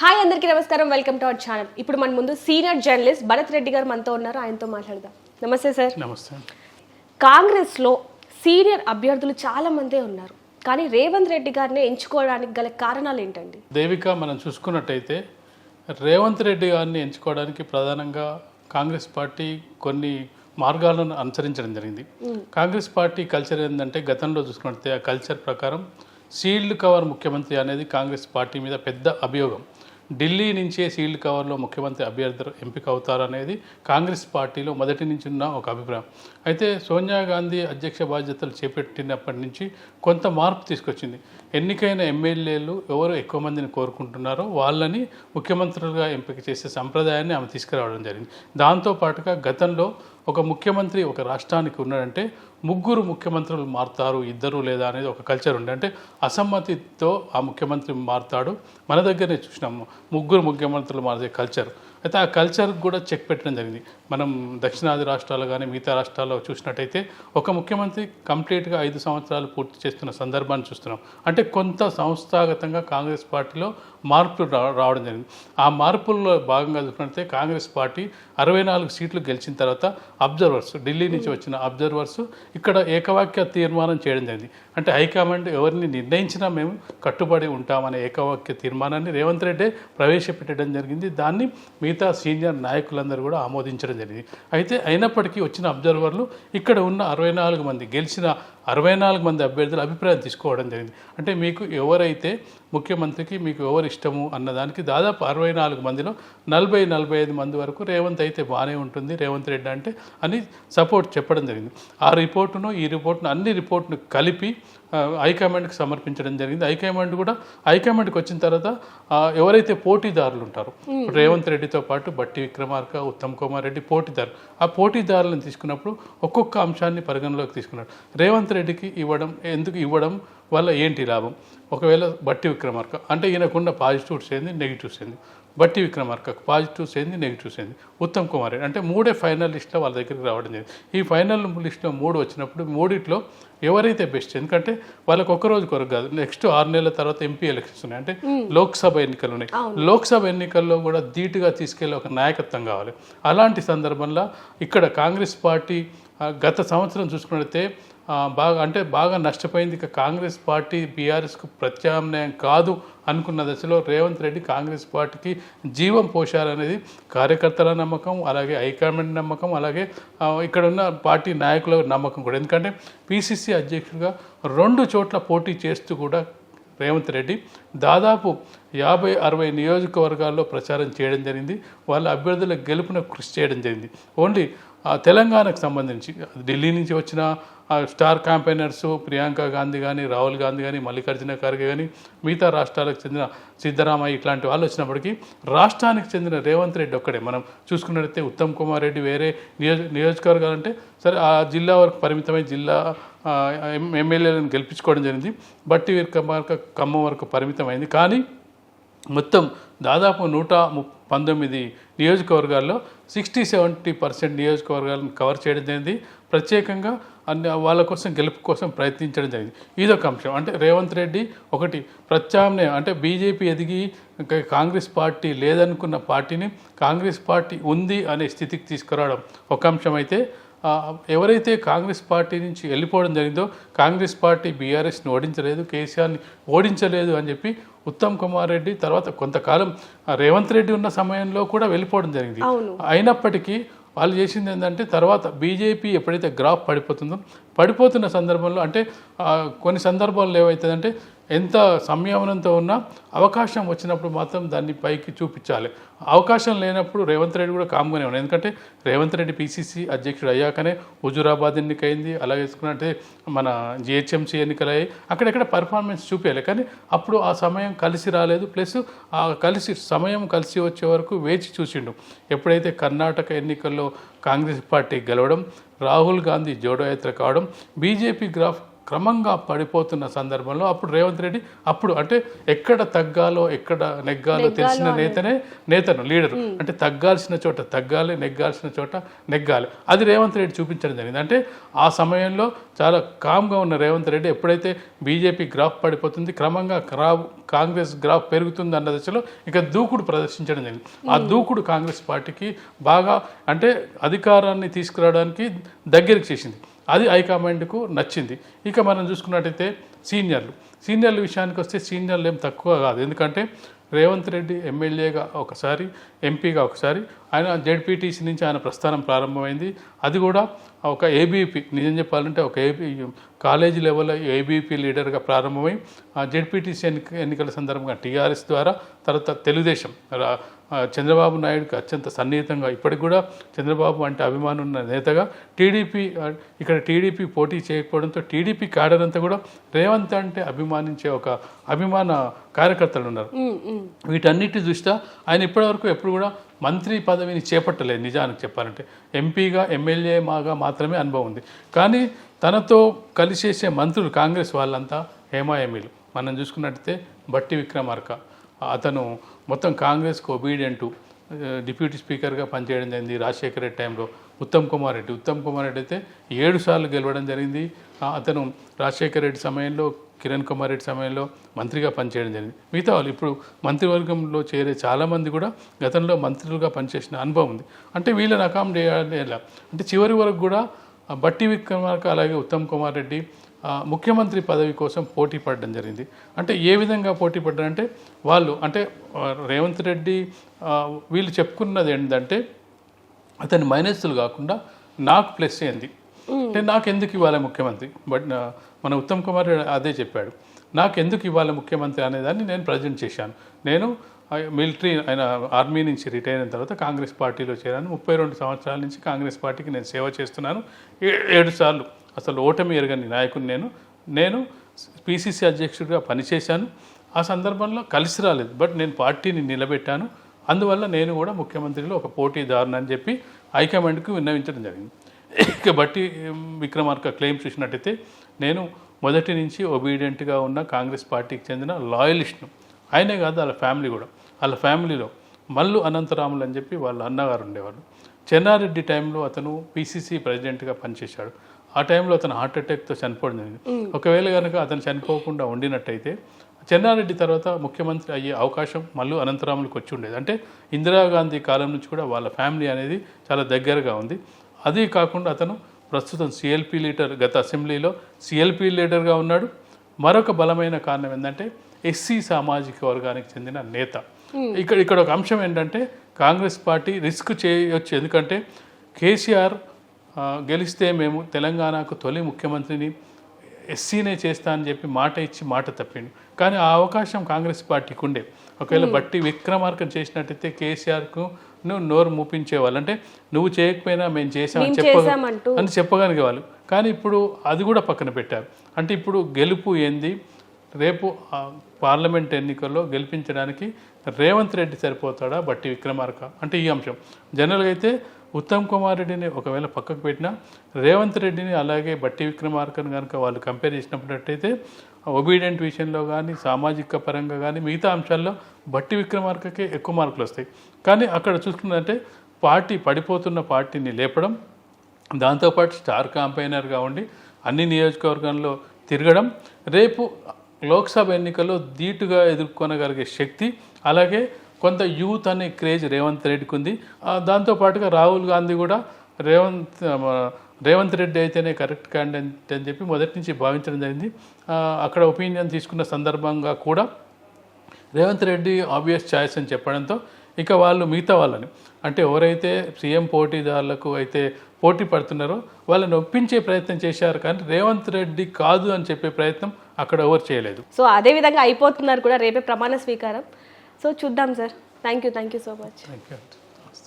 Hi అందరికీ నమస్కారం welcome to our channel. ఇప్పుడు మన ముందు సీనియర్ జర్నలిస్ట్ భరత్ రెడ్డి గారు మనతో ఉన్నారు. ఆయనతో మాట్లాడదాం. నమస్తే సార్. నమస్తే. కాంగ్రెస్లో సీనియర్ అభ్యర్థులు చాలా మందే ఉన్నారు. కానీ రేవంత్ రెడ్డి గారిని ఎంచుకోవడానికి గల కారణాలు ఏంటండి? దేవిక మనం చూసుకున్నట్టయితే రేవంత్ రెడ్డి గారిని ఎంచుకోవడానికి ప్రధానంగా కాంగ్రెస్ పార్టీ కొన్ని మార్గాలను అనుసరించడం జరిగింది. కాంగ్రెస్ పార్టీ కల్చర్ ఏంటంటే గతంలో చూసుకున్నట్టే ఆ కల్చర్ ప్రకారం సీల్డ్ కవర్ ముఖ్యమంత్రి అనేది కాంగ్రెస్ పార్టీ మీద పెద్ద అభియోగం. ఢిల్లీ నుంచే సీల్డ్ కవర్లో ముఖ్యమంత్రి అభ్యర్థులు ఎంపిక అవుతారనేది కాంగ్రెస్ పార్టీలో మొదటి నుంచి ఉన్న ఒక అభిప్రాయం. అయితే సోనియా గాంధీ అధ్యక్ష బాధ్యతలు చేపట్టినప్పటి నుంచి కొంత మార్పు తీసుకొచ్చింది. ఎన్నికైన ఎమ్మెల్యేలు ఎవరు ఎక్కువ మందిని కోరుకుంటున్నారో వాళ్ళని ముఖ్యమంత్రులుగా ఎంపిక చేసే సంప్రదాయాన్ని ఆమె తీసుకురావడం జరిగింది. దాంతో పాటుగా గతంలో ఒక ముఖ్యమంత్రి ఒక రాష్ట్రానికి ఉన్నాడంటే ముగ్గురు ముఖ్యమంత్రులు మారుతారు ఇద్దరు లేదా అనేది ఒక కల్చర్ ఉండే. అంటే అసమ్మతితో ఆ ముఖ్యమంత్రి మారుతాడు. మన దగ్గరనే చూసినాము ముగ్గురు ముఖ్యమంత్రులు మారే కల్చర్ అయితే ఆ కల్చర్ కూడా చెక్ పెట్టడం జరిగింది. మనం దక్షిణాది రాష్ట్రాలు కానీ మిగతా రాష్ట్రాల్లో చూసినట్టయితే ఒక ముఖ్యమంత్రి కంప్లీట్గా ఐదు సంవత్సరాలు పూర్తి చేస్తున్న సందర్భాన్ని చూస్తున్నాం. అంటే కొంత సంస్థాగతంగా కాంగ్రెస్ పార్టీలో మార్పులు రా రావడం జరిగింది. ఆ మార్పుల్లో భాగంగా చూసుకుంటే కాంగ్రెస్ పార్టీ అరవై నాలుగు సీట్లు గెలిచిన తర్వాత అబ్జర్వర్స్ ఢిల్లీ నుంచి వచ్చిన అబ్జర్వర్స్ ఇక్కడ ఏకవాక్య తీర్మానం చేయడం జరిగింది. అంటే హైకమాండ్ ఎవరిని నిర్ణయించినా మేము కట్టుబడి ఉంటామనే ఏకవాక్య తీర్మానాన్ని రేవంత్ రెడ్డి ప్రవేశపెట్టడం జరిగింది. దాన్ని మిగతా సీనియర్ నాయకులందరూ కూడా ఆమోదించడం జరిగింది. అయితే అయినప్పటికీ వచ్చిన అబ్జర్వర్లు ఇక్కడ ఉన్న అరవై నాలుగు మంది గెలిచిన అరవై నాలుగు మంది అభ్యర్థుల అభిప్రాయం తీసుకోవడం జరిగింది. అంటే మీకు ఎవరైతే ముఖ్యమంత్రికి మీకు ఎవరు ఇష్టము అన్నదానికి దాదాపు అరవై నాలుగు మందిలో నలభై నలభై ఐదు మంది వరకు రేవంత్ అయితే బాగానే ఉంటుంది రేవంత్ రెడ్డి అంటే అని సపోర్ట్ చెప్పడం జరిగింది. ఆ రిపోర్టును ఈ రిపోర్ట్ను అన్ని రిపోర్ట్ను కలిపి హైకమాండ్కి సమర్పించడం జరిగింది. హైకమాండ్ కూడా హైకమాండ్కి వచ్చిన తర్వాత ఎవరైతే పోటీదారులు ఉంటారో రేవంత్ రెడ్డితో పాటు బట్టి విక్రమార్క ఉత్తమ్ కుమార్ రెడ్డి పోటీదారు ఆ పోటీదారులను తీసుకున్నప్పుడు ఒక్కొక్క అంశాన్ని పరిగణలోకి తీసుకున్నాడు. రేవంత్ రెడ్డికి ఇవ్వడం ఎందుకు ఇవ్వడం వల్ల ఏంటి లాభం? ఒకవేళ బట్టి విక్రమార్క అంటే ఈయనకున్న పాజిటివ్స్ ఏంది నెగిటివ్స్ ఏంది బట్టి విక్రమార్కకు పాజిటివ్స్ ఏంది నెగిటివ్స్ ఏంది ఉత్తమ్ కుమార్ రెడ్డి అంటే మూడే ఫైనల్ లిస్ట్లో వాళ్ళ దగ్గరికి రావడం జరిగింది. ఈ ఫైనల్ లిస్ట్లో మూడు వచ్చినప్పుడు మూడిట్లో ఎవరైతే బెస్ట్ ఎందుకంటే వాళ్ళకి ఒక్క రోజు కొరకు కాదు నెక్స్ట్ ఆరు నెలల తర్వాత ఎంపీ ఎలక్షన్స్ ఉన్నాయి. అంటే లోక్సభ ఎన్నికలు ఉన్నాయి. లోక్సభ ఎన్నికల్లో కూడా ధీటుగా తీసుకెళ్ళే ఒక నాయకత్వం కావాలి. అలాంటి సందర్భంలో ఇక్కడ కాంగ్రెస్ పార్టీ గత సంవత్సరం చూసుకున్నట్లయితే బాగా అంటే బాగా నష్టపోయింది. ఇక కాంగ్రెస్ పార్టీ బీఆర్ఎస్కు ప్రత్యామ్నాయం కాదు అనుకున్న దశలో రేవంత్ రెడ్డి కాంగ్రెస్ పార్టీకి జీవం పోషారనేది కార్యకర్తల నమ్మకం అలాగే హైకమాండ్ నమ్మకం అలాగే ఇక్కడ ఉన్న పార్టీ నాయకుల నమ్మకం కూడా. ఎందుకంటే పిసిసి అధ్యక్షుడిగా రెండు చోట్ల పోటీ చేస్తూ కూడా రేవంత్ రెడ్డి దాదాపు యాభై అరవై నియోజకవర్గాల్లో ప్రచారం చేయడం జరిగింది. వాళ్ళ అభ్యర్థుల గెలుపున కృషి చేయడం జరిగింది. ఓన్లీ తెలంగాణకు సంబంధించి ఢిల్లీ నుంచి వచ్చిన స్టార్ క్యాంపెయినర్స్ ప్రియాంక గాంధీ కానీ రాహుల్ గాంధీ కానీ మల్లికార్జున ఖర్గే కానీ మిగతా రాష్ట్రాలకు చెందిన సిద్ధరామయ్య ఇట్లాంటి వాళ్ళు వచ్చినప్పటికీ రాష్ట్రానికి చెందిన రేవంత్ రెడ్డి ఒక్కడే. మనం చూసుకున్నట్లయితే ఉత్తమ్ కుమార్ రెడ్డి వేరే నియోజ నియోజకవర్గాలు అంటే సరే ఆ జిల్లా వరకు పరిమితమై జిల్లా ఎమ్మెల్యేలను గెలిపించుకోవడం జరిగింది. బట్టి వరకు ఖమ్మం వరకు పరిమితమైంది. కానీ మొత్తం దాదాపు నూట ము- పంతొమ్మిది నియోజకవర్గాల్లో సిక్స్టీ సెవెంటీ పర్సెంట్ నియోజకవర్గాలను కవర్ చేయడం జరిగింది. ప్రత్యేకంగా అన్ని వాళ్ళ కోసం గెలుపు కోసం ప్రయత్నించడం జరిగింది. ఇదొక అంశం. అంటే రేవంత్ రెడ్డి ఒకటి ప్రత్యామ్నాయం అంటే బీజేపీ ఎదిగి ఇంకా కాంగ్రెస్ పార్టీ లేదనుకున్న పార్టీని కాంగ్రెస్ పార్టీ ఉంది అనే స్థితికి తీసుకురావడం ఒక అంశం అయితే ఎవరైతే కాంగ్రెస్ పార్టీ నుంచి వెళ్ళిపోవడం జరిగిందో కాంగ్రెస్ పార్టీ బీఆర్ఎస్ని ఓడించలేదు కేసీఆర్ని ఓడించలేదు అని చెప్పి ఉత్తమ్ కుమార్ రెడ్డి తర్వాత కొంతకాలం రేవంత్ రెడ్డి ఉన్న సమయంలో కూడా వెళ్ళిపోవడం జరిగింది. అయినప్పటికీ వాళ్ళు చేసింది ఏంటంటే తర్వాత బీజేపీ ఎప్పుడైతే గ్రాఫ్ పడిపోతుందో పడిపోతున్న సందర్భంలో అంటే కొన్ని సందర్భాల్లో ఏమవుతుందంటే ఎంత సంయమనంతో ఉన్నా అవకాశం వచ్చినప్పుడు మాత్రం దాన్ని పైకి చూపించాలి. అవకాశం లేనప్పుడు రేవంత్ రెడ్డి కూడా కామ్గానే ఉన్నాడు ఎందుకంటే రేవంత్ రెడ్డి పీసీసీ అధ్యక్షుడు అయ్యాకనే హుజూరాబాద్ ఎన్నికైంది అలాగే చూసుకున్నట్టే మన జిహెచ్ఎంసీ ఎన్నికలయ్యాయి. అక్కడెక్కడ పర్ఫార్మెన్స్ చూపించాలి కానీ అప్పుడు ఆ సమయం కలిసి రాలేదు. ప్లస్ ఆ కలిసి సమయం కలిసి వచ్చే వరకు వేచి చూసిండు. ఎప్పుడైతే కర్ణాటక ఎన్నికల్లో కాంగ్రెస్ పార్టీ గెలవడం రాహుల్ గాంధీ జోడో యాత్ర కావడం బీజేపీ గ్రాఫ్ క్రమంగా పడిపోతున్న సందర్భంలో అప్పుడు రేవంత్ రెడ్డి అప్పుడు అంటే ఎక్కడ తగ్గాలో ఎక్కడ నెగ్గాలో తెలిసిన నేతనే నేతను లీడరు. అంటే తగ్గాల్సిన చోట తగ్గాలి నెగ్గాల్సిన చోట నెగ్గాలి. అది రేవంత్ రెడ్డి చూపించడం జరిగింది. అంటే ఆ సమయంలో చాలా కామ్గా ఉన్న రేవంత్ రెడ్డి ఎప్పుడైతే బీజేపీ గ్రాఫ్ పడిపోతుంది క్రమంగా గ్రాఫ్ కాంగ్రెస్ గ్రాఫ్ పెరుగుతుంది అన్న దశలో ఇక దూకుడు ప్రదర్శించడం జరిగింది. ఆ దూకుడు కాంగ్రెస్ పార్టీకి బాగా అంటే అధికారాన్ని తీసుకురావడానికి దగ్గరికి చేసింది. అది హైకమాండ్కు నచ్చింది. ఇక మనం చూసుకున్నట్టయితే సీనియర్లు. సీనియర్ల విషయానికి వస్తే సీనియర్లు ఏం తక్కువ కాదు. ఎందుకంటే రేవంత్ రెడ్డి ఎమ్మెల్యేగా ఒకసారి ఎంపీగా ఒకసారి ఆయన జెడ్పీటీసీ నుంచి ఆయన ప్రస్థానం ప్రారంభమైంది. అది కూడా ఒక ఏబీపీ నిజం చెప్పాలంటే ఒక ఏబీ కాలేజీ లెవెల్లో ఏబీపీ లీడర్గా ప్రారంభమై ఆ జెడ్పీటీసీ ఎన్నిక ఎన్నికల సందర్భంగా టీఆర్ఎస్ ద్వారా తర్వాత తెలుగుదేశం చంద్రబాబు నాయుడుకి అత్యంత సన్నిహితంగా ఇప్పటికి కూడా చంద్రబాబు అంటే అభిమానం ఉన్న నేతగా టీడీపీ ఇక్కడ టీడీపీ పోటీ చేయకపోవడంతో టీడీపీ క్యాడర్ అంతా కూడా రేవంత్ అంటే అభిమానించే ఒక అభిమాన కార్యకర్తలు ఉన్నారు. వీటన్నిటి దృష్ట్యా ఆయన ఇప్పటివరకు ఎప్పుడు కూడా మంత్రి పదవిని చేపట్టలేదు నిజానికి చెప్పాలంటే. ఎంపీగా ఎమ్మెల్యే మాగా మాత్రమే అనుభవం ఉంది. కానీ తనతో కలిసి చేసే మంత్రులు కాంగ్రెస్ వాళ్ళంతా హేమాయమీలు. మనం చూసుకున్నట్టయితే బట్టి విక్రమార్క. అతను మొత్తం కాంగ్రెస్కు ఒబీడియంటు డిప్యూటీ స్పీకర్గా పనిచేయడం జరిగింది రాజశేఖర రెడ్డి టైంలో. ఉత్తమ్ కుమార్ రెడ్డి. ఉత్తమ్ కుమార్ రెడ్డి అయితే ఏడు సార్లు గెలవడం జరిగింది. అతను రాజశేఖర రెడ్డి సమయంలో కిరణ్ కుమార్ రెడ్డి సమయంలో మంత్రిగా పనిచేయడం జరిగింది. మిగతా వాళ్ళు ఇప్పుడు మంత్రివర్గంలో చేరే చాలామంది కూడా గతంలో మంత్రులుగా పనిచేసిన అనుభవం ఉంది. అంటే వీళ్ళని అకామిడేట్ అంటే చివరి వరకు కూడా బట్టి విక్రమార్క అలాగే ఉత్తమ్ కుమార్ రెడ్డి ముఖ్యమంత్రి పదవి కోసం పోటీ పడడం జరిగింది. అంటే ఏ విధంగా పోటీ పడ్డారంటే వాళ్ళు అంటే రేవంత్ రెడ్డి వీళ్ళు చెప్పుకున్నది ఏంటంటే అతని మైనస్లు కాకుండా నాకు ప్లస్ ఏంది అంటే నాకు ఎందుకు ఇవ్వాలి ముఖ్యమంత్రి? బట్ మన ఉత్తమ్ కుమార్ అదే చెప్పాడు. నాకు ఎందుకు ఇవ్వాలి ముఖ్యమంత్రి అనేదాన్ని నేను ప్రజెంట్ చేశాను. నేను మిలిటరీ ఆయన ఆర్మీ నుంచి రిటైర్ అయిన తర్వాత కాంగ్రెస్ పార్టీలో చేరాను. ముప్పై రెండు సంవత్సరాల నుంచి కాంగ్రెస్ పార్టీకి నేను సేవ చేస్తున్నాను. ఏ- ఏడు సార్లు అసలు ఓటమి ఎరగని నాయకుని నేను. నేను పిసిసి అధ్యక్షుడిగా పనిచేశాను. ఆ సందర్భంలో కలిసి రాలేదు. బట్ నేను పార్టీని నిలబెట్టాను. అందువల్ల నేను కూడా ముఖ్యమంత్రిలో ఒక పోటీదారుని అని చెప్పి హైకమాండ్కి విన్నవించడం జరిగింది. ఇక బట్టి విక్రమార్క క్లెయిమ్ చూసినట్టయితే నేను మొదటి నుంచి ఒబీడియంట్గా ఉన్న కాంగ్రెస్ పార్టీకి చెందిన లాయలిస్ట్ను. ఆయనే కాదు వాళ్ళ ఫ్యామిలీ కూడా. వాళ్ళ ఫ్యామిలీలో మల్లు అనంతరాములు అని చెప్పి వాళ్ళ అన్నగారు ఉండేవాళ్ళు. చెన్నారెడ్డి టైంలో అతను పిసిసి ప్రెసిడెంట్గా పనిచేశాడు. ఆ టైంలో అతను హార్ట్ అటాక్తో చనిపోవడం జరిగింది. ఒకవేళ కనుక అతను చనిపోకుండా ఉండినట్టయితే చెన్నారెడ్డి తర్వాత ముఖ్యమంత్రి అయ్యే అవకాశం మళ్ళీ అనంతరాములకు వచ్చి ఉండేది. అంటే ఇందిరాగాంధీ కాలం నుంచి కూడా వాళ్ళ ఫ్యామిలీ అనేది చాలా దగ్గరగా ఉంది. అది కాకుండా అతను ప్రస్తుతం సిఎల్పి లీడర్ గత అసెంబ్లీలో సిఎల్పి లీడర్గా ఉన్నాడు. మరొక బలమైన కారణం ఏంటంటే ఎస్సీ సామాజిక వర్గానికి చెందిన నేత. ఇక్కడ ఇక్కడ ఒక అంశం ఏంటంటే కాంగ్రెస్ పార్టీ రిస్క్ చేయొచ్చు. ఎందుకంటే కేసీఆర్ గెలిస్తే మేము తెలంగాణకు తొలి ముఖ్యమంత్రిని ఎస్సీనే చేస్తా అని చెప్పి మాట ఇచ్చి మాట తప్పిండు. కానీ ఆ అవకాశం కాంగ్రెస్ పార్టీకి ఉండే. ఒకవేళ బట్టి విక్రమార్కం చేసినట్టయితే కేసీఆర్కు నువ్వు నోరు మూపించేవాళ్ళు. అంటే నువ్వు చేయకపోయినా మేము చేసామని చెప్ప. అని చెప్పగలిగేవాళ్ళు. కానీ ఇప్పుడు అది కూడా పక్కన పెట్టారు. అంటే ఇప్పుడు గెలుపు ఏంది? రేపు పార్లమెంట్ ఎన్నికల్లో గెలిపించడానికి రేవంత్ రెడ్డి సరిపోతాడా బట్టి విక్రమార్క? అంటే ఈ అంశం. జనరల్గా అయితే ఉత్తమ్ కుమార్ రెడ్డిని ఒకవేళ పక్కకు పెట్టినా రేవంత్ రెడ్డిని అలాగే బట్టి విక్రమార్కను కనుక వాళ్ళు కంపేర్ చేసినప్పుడైతే ఒబీడియంట్ విషయంలో కానీ సామాజిక పరంగా కానీ మిగతా అంశాల్లో బట్టి విక్రమార్కకే ఎక్కువ మార్కులు వస్తాయి. కానీ అక్కడ చూసుకున్నదంటే పార్టీ పడిపోతున్న పార్టీని లేపడం దాంతోపాటు స్టార్ కాంపైనర్గా ఉండి అన్ని నియోజకవర్గంలో తిరగడం రేపు లోక్సభ ఎన్నికల్లో ధీటుగా ఎదుర్కొనగలిగే శక్తి అలాగే కొంత యూత్ అనే క్రేజ్ రేవంత్ రెడ్డికి ఉంది దాంతోపాటుగా రాహుల్ గాంధీ కూడా రేవంత్ రేవంత్ రెడ్డి అయితేనే కరెక్ట్ క్యాండిడేట్ అని చెప్పి మొదటి నుంచి భావించడం జరిగింది. అక్కడ ఒపీనియన్ తీసుకున్న సందర్భంగా కూడా రేవంత్ రెడ్డి ఆబ్వియస్ ఛాయిస్ అని చెప్పడంతో ఇక వాళ్ళు మిగతా వాళ్ళని అంటే ఎవరైతే సీఎం పోటీదారులకు అయితే పోటీ పడుతున్నారో వాళ్ళని ఒప్పించే ప్రయత్నం చేశారు కానీ రేవంత్ రెడ్డి కాదు అని చెప్పే ప్రయత్నం అక్కడ ఎవరు చేయలేదు. సో అదే విధంగా అయిపోతున్నారు కూడా రేపే ప్రమాణ స్వీకారం. సో చూద్దాం sir thank you thank you so much thank you